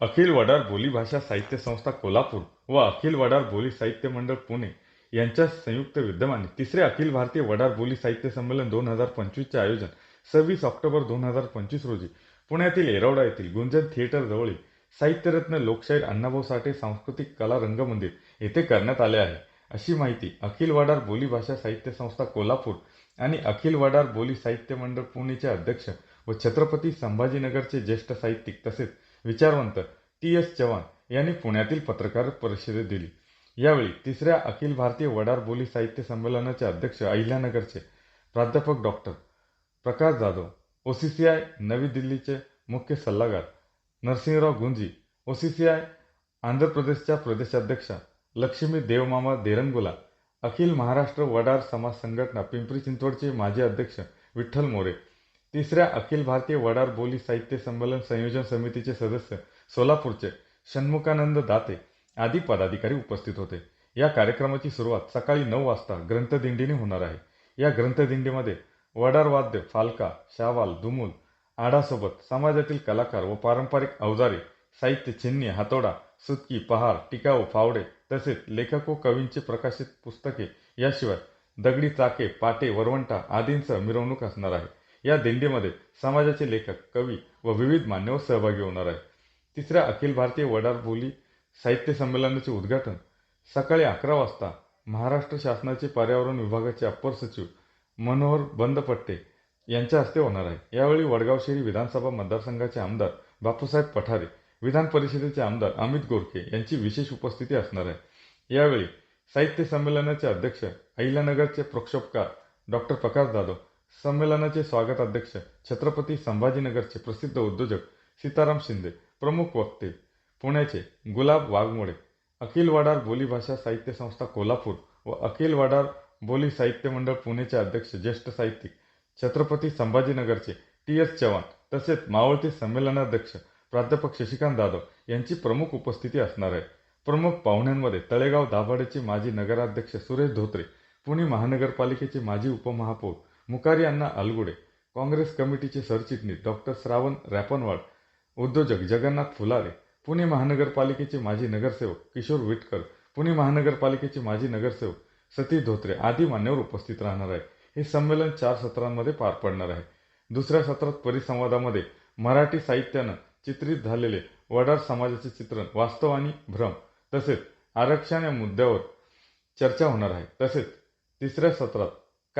अखिल वडार बोलीभाषा साहित्य संस्था कोल्हापूर व अखिल वडार बोली साहित्य मंडळ पुणे यांच्या संयुक्त विद्यमाने तिसरे अखिल भारतीय वडार बोली साहित्य संमेलन दोन हजार पंचवीसचे आयोजन सव्वीस ऑक्टोबर दोन हजार पंचवीस रोजी पुण्यातील येरवडा येथील गुंजन थिएटर जवळील साहित्यरत्न लोकशाहीर अण्णाभाऊ साठे सांस्कृतिक कला रंगमंदिर येथे करण्यात आले आहे. अशी माहिती अखिल वडार बोलीभाषा साहित्य संस्था कोल्हापूर आणि अखिल वडार बोली साहित्य मंडळ पुणेचे अध्यक्ष व छत्रपती संभाजीनगरचे ज्येष्ठ साहित्यिक तसेच विचारवंत टी एस चव्हाण यांनी पुण्यातील पत्रकार परिषदेत दिली. यावेळी तिसऱ्या अखिल भारतीय वडार बोली साहित्य संमेलनाचे अध्यक्ष अहिल्यानगरचे प्राध्यापक डॉक्टर प्रकाश जाधव ओसीसीआय नवी दिल्लीचे मुख्य सल्लागार नरसिंहराव गुंजी ओसीसीआय आंध्र प्रदेशच्या प्रदेशाध्यक्षा लक्ष्मी देवमामा देरंगुला अखिल महाराष्ट्र वडार समाज संघटना पिंपरी चिंचवडचे माजी अध्यक्ष विठ्ठल मोरे तिसऱ्या अखिल भारतीय वडार बोली साहित्य संमेलन संयोजन समितीचे सदस्य सोलापूरचे षण्मुखानंद दाते आदी पदाधिकारी उपस्थित होते. या कार्यक्रमाची सुरुवात सकाळी नऊ वाजता ग्रंथदिंडीने होणार आहे. या ग्रंथदिंडीमध्ये वडार वाद्य फालका शावाल दुमूल आडासोबत समाजातील कलाकार व पारंपरिक अवजारे साहित्य छिन्नी हातोडा सुतकी पहार टिकाऊ फावडे तसेच लेखक व कवींची प्रकाशित पुस्तके याशिवाय दगडी चाके पाटे वरवंटा आदींसह मिरवणूक असणार आहे. या दिंडीमध्ये समाजाचे लेखक कवी व विविध मान्यवर सहभागी होणार आहे तिसऱ्या अखिल भारतीय वडार बोली साहित्य संमेलनाचे उद्घाटन सकाळी अकरा वाजता महाराष्ट्र शासनाचे पर्यावरण विभागाचे अप्पर सचिव मनोहर बंदपट्टे यांच्या हस्ते होणार आहे. यावेळी वडगाव शहरी विधानसभा मतदारसंघाचे आमदार बापूसाहेब पठारे विधान परिषदेचे आमदार अमित गोरखे यांची विशेष उपस्थिती असणार आहे. यावेळी साहित्य संमेलनाचे अध्यक्ष अहिल्यानगरचे प्रक्षोभकार डॉक्टर प्रकाश जाधव संमेलनाचे स्वागत अध्यक्ष छत्रपती संभाजीनगरचे प्रसिद्ध उद्योजक सीताराम शिंदे प्रमुख वक्ते पुण्याचे गुलाब वाघमोडे अखिल वाडार बोलीभाषा साहित्य संस्था कोल्हापूर व अखिल वाडार बोली साहित्य मंडळ पुणेचे अध्यक्ष ज्येष्ठ साहित्यिक छत्रपती संभाजीनगरचे टी. एस. चव्हाण तसेच मावळते संमेलनाध्यक्ष प्राध्यापक शशिकांत जाधव यांची प्रमुख उपस्थिती असणार आहे. प्रमुख पाहुण्यांमध्ये तळेगाव दाभाडेचे माजी नगराध्यक्ष सुरेश धोत्रे पुणे महानगरपालिकेचे माजी उपमहापौर मुकारी अण्णा अलगुडे काँग्रेस कमिटीचे सरचिटणीस डॉक्टर श्रावण रॅपनवाड उद्योजक जगन्नाथ फुलारे पुणे महानगरपालिकेचे माजी नगरसेवक किशोर विटकर पुणे महानगरपालिकेचे माजी नगरसेवक सतीश धोत्रे आदी मान्यवर उपस्थित राहणार आहे हे संमेलन चार सत्रांमध्ये पार पडणार आहे. दुसऱ्या सत्रात परिसंवादामध्ये मराठी साहित्यानं चित्रित झालेले वडार समाजाचे चित्रण वास्तव आणि भ्रम तसेच आरक्षण या मुद्द्यावर चर्चा होणार आहे. तसेच तिसऱ्या सत्रात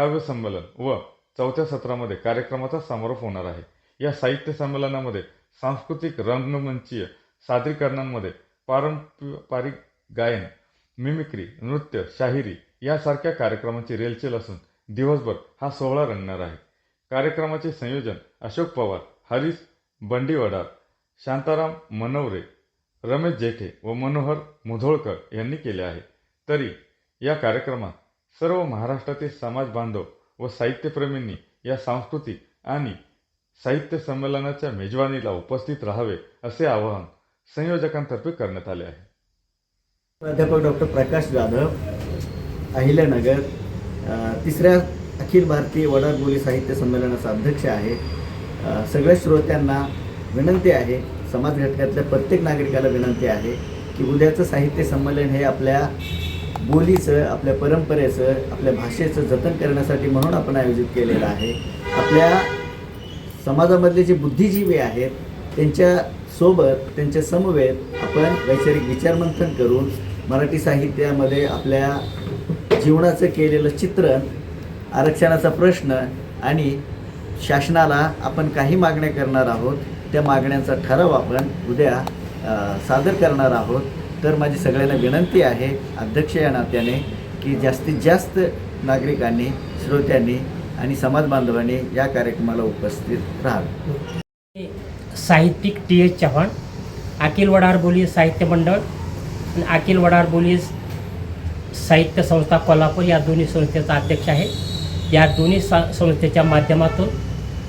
काव्य संमेलन व चौथ्या सत्रामध्ये कार्यक्रमाचा समारोप होणार आहे. या साहित्य संमेलनामध्ये सांस्कृतिक रंगमंचीय सादरीकरणांमध्ये पारंपरिक गायन मिमिक्री नृत्य शाहिरी यासारख्या कार्यक्रमांची रेलचेल असून दिवसभर हा सोहळा रंगणार आहे. कार्यक्रमाचे संयोजन अशोक पवार हरीश बंडीवडार शांताराम मनवरे रमेश जेठे व मनोहर मुधोळकर यांनी केले आहे. तरी या कार्यक्रमात सर्व महाराष्ट्रातील समाज बांधव व साहित्यप्रेमींनी या सांस्कृतिक आणि साहित्य संमेलनाच्या मेजवानीला उपस्थित राहावे असे आवाहन संयोजकांतर्फे करण्यात आले आहे. प्राध्यापक डॉक्टर प्रकाश जाधव अहिल्यानगर तिसऱ्या अखिल भारतीय वडार बोली साहित्य संमेलनाचा अध्यक्ष आहे. सगळ्या श्रोत्यांना विनंती आहे समाज घटकातल्या प्रत्येक नागरिकाला विनंती आहे की उद्याचं साहित्य संमेलन हे आपल्या बोलीचं आपल्या परंपरेचं आपल्या भाषेचं जतन करण्यासाठी म्हणून आपण आयोजित केलेलं आहे. आपल्या समाजामधले जे बुद्धिजीवी आहेत त्यांच्यासोबत त्यांच्या समवेत आपण वैचारिक विचारमंथन करून मराठी साहित्यामध्ये आपल्या जीवनाचं केलेलं चित्रण आरक्षणाचा प्रश्न आणि शासनाला आपण काही मागण्या करणार आहोत त्या मागण्यांचा ठराव आपण उद्या सादर करणार आहोत. तर माझी सगळ्यांना विनंती आहे अध्यक्ष या नात्याने की जास्तीत जास्त नागरिकांनी श्रोत्यांनी आणि समाज बांधवांनी या कार्यक्रमाला उपस्थित राहावे. साहित्यिक टी एच चव्हाण अखिल वडार बोली साहित्य मंडळ आणि अखिल वडार बोली साहित्य संस्था कोल्हापूर या दोन्ही संस्थेचा अध्यक्ष आहे. या दोन्ही सा संस्थेच्या माध्यमातून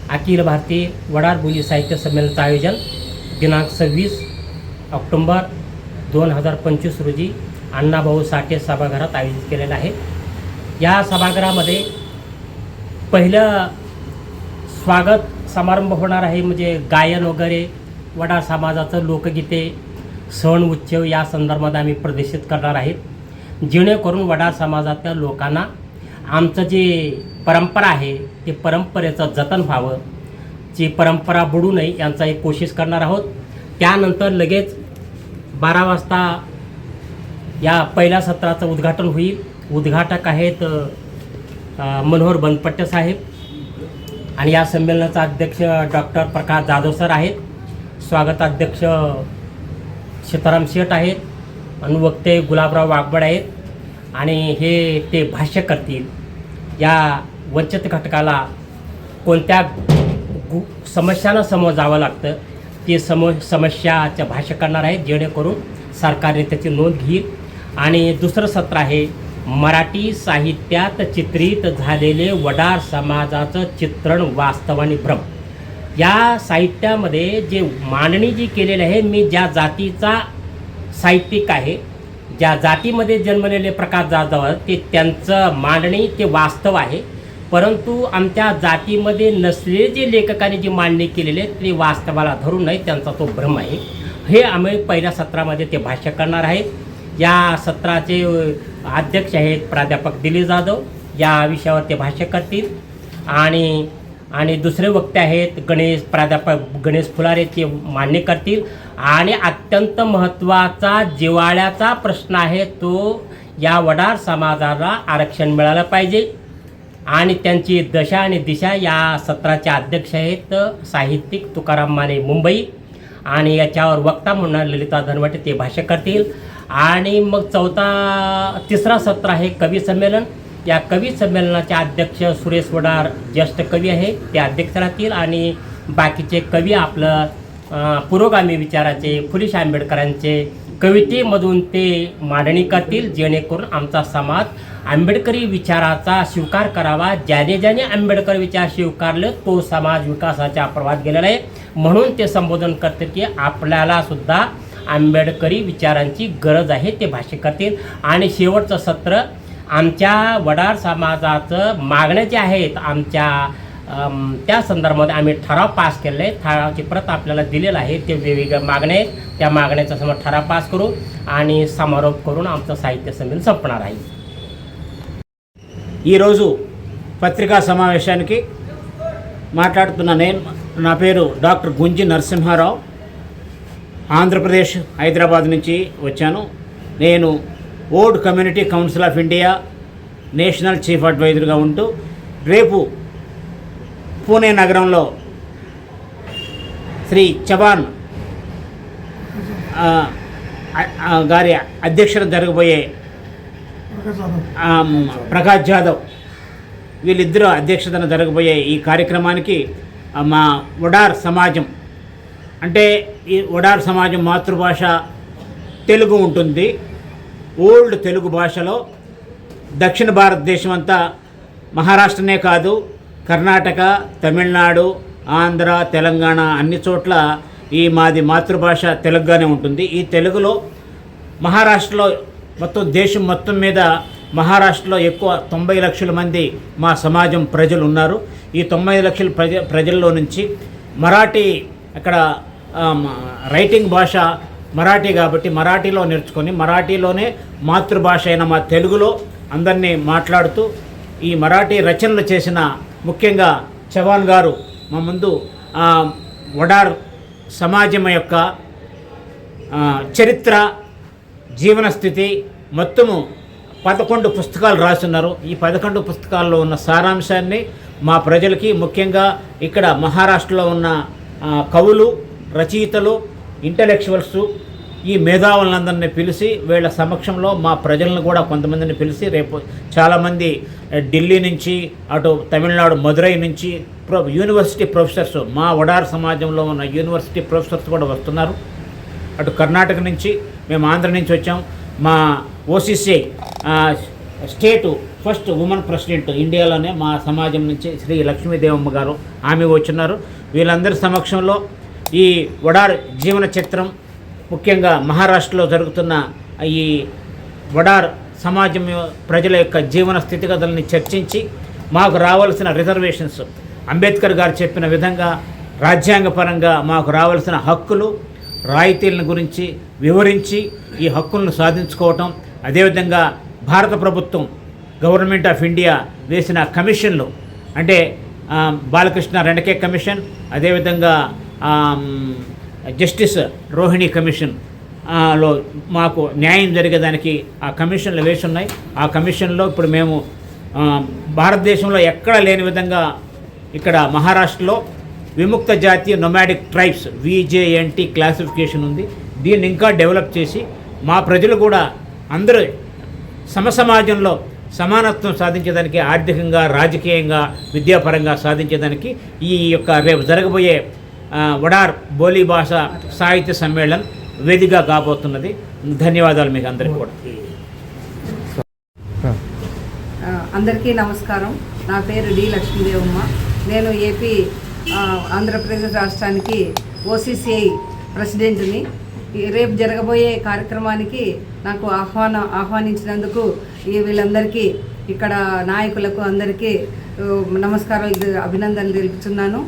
अखिल भारतीय वडार बोली साहित्य संमेलनाचं आयोजन दिनांक सव्वीस ऑक्टोंबर दोन हजार पंचवीस रोजी अण्णाभाऊ साठे सभागृहात आयोजित केलेलं आहे. या सभागृहामध्ये पहिलं स्वागत समारंभ होणार आहे म्हणजे गायन वगैरे वडार समाजाचं लोकगीते सण उत्सव या संदर्भात आम्ही प्रदर्शित करणार आहेत. जेणेकरून वडार समाजातल्या लोकांना आमचं जे परंपरा आहे ते परंपरेचं जतन व्हावं. जी परंपरा बुडू नये यांचा एक कोशिश करणार आहोत. त्यानंतर लगेच बारा वाजता या पहिल्या सत्राचं उद्घाटन होईल. उद्घाटक आहेत मनोहर बनपट्टे साहेब आणि या संमेलनाचा अध्यक्ष डॉक्टर प्रकाश जाधव सर आहेत. स्वागताध्यक्ष सीताराम शेठ आहेत आणि वक्ते गुलाबराव वाघबड आहेत. आणि हे ते भाष्य करतील. या वंचित घटकाला कोणत्या गु समस्यांना समोर जावं लागतं? ते सम समस्याचं भाष्य करणार आहेत जेणेकरून सरकारने त्याची नोंद घेईल आणि दुसरं सत्र आहे मराठी साहित्यात चित्रित झालेले वडार समाजाचं चित्रण वास्तव आणि भ्रम. या साहित्यामध्ये जे मांडणी जी केलेली आहे मी ज्या जातीचा साहित्यिक आहे ज्या जातीमध्ये जन्मलेले प्रकाश जाधव ते त्यांचं मांडणी ते वास्तव आहे. परंतु आमच्या जातीमध्ये नसलेले जे लेखकांनी जी मांडणी केलेली आहे ते वास्तवाला धरून नाही त्यांचा तो भ्रम आहे. हे आम्ही पहिल्या सत्रामध्ये ते भाष्य करणार आहेत. या सत्राचे अध्यक्ष आहेत प्राध्यापक दिलीप जाधव. या विषयावर ते भाष्य करतील. आणि आणि दुसरे वक्ते आहेत गणेश प्राध्यापक गणेश फुलारे ते मान्य करतील. आणि अत्यंत महत्त्वाचा जिवाळ्याचा प्रश्न आहे तो या वडार समाजाला आरक्षण मिळालं पाहिजे. आणि त्यांची दशा आणि दिशा या सत्राचे अध्यक्ष आहेत साहित्यिक तुकाराम माने मुंबई. आणि याच्यावर वक्ता म्हणून ललिता धनवटे ते भाष्य करतील. आणि मग चौथा तिसरा सत्र आहे कवी संमेलन. या कवी संमेलनाचे अध्यक्ष सुरेश वडार ज्येष्ठ कवी आहे ते अध्यक्ष राहतील. आणि बाकीचे कवी आपलं पुरोगामी विचाराचे फुलेश आंबेडकरांचे कवितेमधून ते मांडणी करतील जेणेकरून आमचा समाज आंबेडकरी विचाराचा स्वीकार करावा. ज्याने ज्याने आंबेडकर विचार स्वीकारलं तो समाज विकासाच्या प्रवाहात गेलेला आहे. म्हणून ते संबोधन करते की आपल्याला सुद्धा आंबेडकरी विचारांची गरज आहे ते भाष्य करतील. आणि शेवटचं सत्र आमच्या वडार समाजाचं मागण्या ज्या आहेत आमच्या त्या संदर्भामध्ये आम्ही ठराव पास केलेला आहे. ठरावाची प्रत आपल्याला दिलेला आहे. ते वेगवेगळ्या मागण्या आहेत. त्या मागण्याचा समोर ठराव पास करू आणि समारोप करून आमचं साहित्य संमेलन संपणार आहे. ఈరోజు పత్రికా సమావేశానికి మాట్లాడుతున్న నేను నా పేరు డాక్టర్ గుంజి నరసింహారావు. ఆంధ్రప్రదేశ్ హైదరాబాద్ నుంచి వచ్చాను. నేను old community council of India national chief అడ్వైజర్గా ఉంటూ రేపు పూణే నగరంలో శ్రీ చవాన్ గారి అధ్యక్షత జరగబోయే ప్రకాష్ జాదవ్. వీళ్ళిద్దరూ అధ్యక్షతన జరగబోయే ఈ కార్యక్రమానికి మా ఉడార్ సమాజం అంటే ఈ ఉడార్ సమాజం మాతృభాష తెలుగు ఉంటుంది. ఓల్డ్ తెలుగు భాషలో దక్షిణ భారతదేశం అంతా మహారాష్ట్రనే కాదు కర్ణాటక తమిళనాడు ఆంధ్ర తెలంగాణ అన్ని చోట్ల ఈ మాది మాతృభాష తెలుగుగానే ఉంటుంది. ఈ తెలుగులో మహారాష్ట్రలో మొత్తం దేశం మొత్తం మీద మహారాష్ట్రలో ఎక్కువ తొంభై లక్షల మంది మా సమాజం ప్రజలు ఉన్నారు ఈ తొంభై లక్షల ప్రజ ప్రజల్లో నుంచి మరాఠీ అక్కడ రైటింగ్ భాష మరాఠీ కాబట్టి మరాఠీలో నేర్చుకొని మరాఠీలోనే మాతృభాష అయిన మా తెలుగులో అందరినీ మాట్లాడుతూ ఈ మరాఠీ రచనలు చేసిన ముఖ్యంగా చవాన్ గారు మా ముందు వడార్ సమాజం యొక్క చరిత్ర జీవనస్థితి మొత్తము పదకొండు పుస్తకాలు రాస్తున్నారు. ఈ పదకొండు పుస్తకాల్లో ఉన్న సారాంశాన్ని మా ప్రజలకి ముఖ్యంగా ఇక్కడ మహారాష్ట్రలో ఉన్న కవులు రచయితలు ఇంటలెక్చువల్స్ ఈ మేధావులందరినీ పిలిచి వీళ్ళ సమక్షంలో మా ప్రజలను కూడా కొంతమందిని పిలిచి రేపు చాలామంది ఢిల్లీ నుంచి అటు తమిళనాడు మదురై నుంచి ప్రొ యూనివర్సిటీ ప్రొఫెసర్స్ మా వడార్ సమాజంలో ఉన్న యూనివర్సిటీ ప్రొఫెసర్స్ కూడా వస్తున్నారు. అటు కర్ణాటక నుంచి మేము ఆంధ్ర నుంచి వచ్చాం. మా OCC state first women president ఇండియాలోనే మా సమాజం నుంచి శ్రీ లక్ష్మీదేవమ్మ గారు ఆమె వచ్చినారు. వీళ్ళందరి సమక్షంలో ఈ వడార్ జీవన చిత్రం ముఖ్యంగా మహారాష్ట్రలో జరుగుతున్న ఈ వడార్ సమాజం ప్రజల యొక్క జీవన స్థితిగతుల్ని చర్చించి మాకు రావాల్సిన రిజర్వేషన్స్. అంబేద్కర్ గారు చెప్పిన విధంగా రాజ్యాంగపరంగా మాకు రావాల్సిన హక్కులు రాయితీలను గురించి వివరించి ఈ హక్కులను సాధించుకోవటం అదేవిధంగా భారత ప్రభుత్వం గవర్నమెంట్ ఆఫ్ ఇండియా వేసిన కమిషన్లు అంటే బాలకృష్ణ రెండకే కమిషన్ అదేవిధంగా జస్టిస్ రోహిణి కమిషన్లో మాకు న్యాయం జరిగేదానికి ఆ కమిషన్లు వేసి ఉన్నాయి. ఆ కమిషన్లో ఇప్పుడు మేము భారతదేశంలో ఎక్కడ లేని విధంగా ఇక్కడ మహారాష్ట్రలో విముక్త జాతీయ నొమాడిక్ ట్రైబ్స్ విజేఎన్టీ క్లాసిఫికేషన్ ఉంది. దీన్ని ఇంకా డెవలప్ చేసి మా ప్రజలు కూడా అందరూ సమసమాజంలో సమానత్వం సాధించేదానికి ఆర్థికంగా రాజకీయంగా విద్యాపరంగా సాధించేదానికి ఈ యొక్క రేపు జరగబోయే వడార్ బోలీ భాష సాహిత్య సమ్మేళన్ వేదిక కాబోతున్నది. ధన్యవాదాలు మీకు అందరికీ కూడా. అందరికీ నమస్కారం. నా పేరు డి లక్ష్మీదేవమ్మ. నేను ఏపీ ఆంధ్రప్రదేశ్ రాష్ట్రానికి ఓసీసీఐ ప్రెసిడెంట్ని. రేపు జరగబోయే కార్యక్రమానికి నాకు ఆహ్వానం ఆహ్వానించినందుకు ఈ వీళ్ళందరికీ ఇక్కడ నాయకులకు అందరికీ నమస్కారాలు అభినందనలు తెలుపుతున్నాను.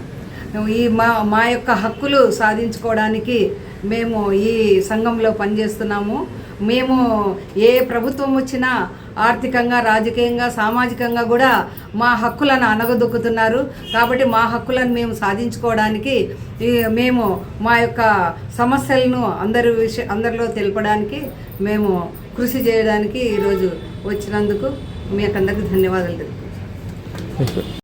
ఈ మా మా యొక్క హక్కులు సాధించుకోవడానికి మేము ఈ సంఘంలో పనిచేస్తున్నాము. మేము ఏ ప్రభుత్వం వచ్చినా ఆర్థికంగా రాజకీయంగా సామాజికంగా కూడా మా హక్కులను అనగదొక్కుతున్నారు. కాబట్టి మా హక్కులను మేము సాధించుకోవడానికి ఈ మేము మా యొక్క సమస్యలను అందరి విష అందరిలో తెలపడానికి మేము కృషి చేయడానికి ఈరోజు వచ్చినందుకు మీ అందరికీ ధన్యవాదాలు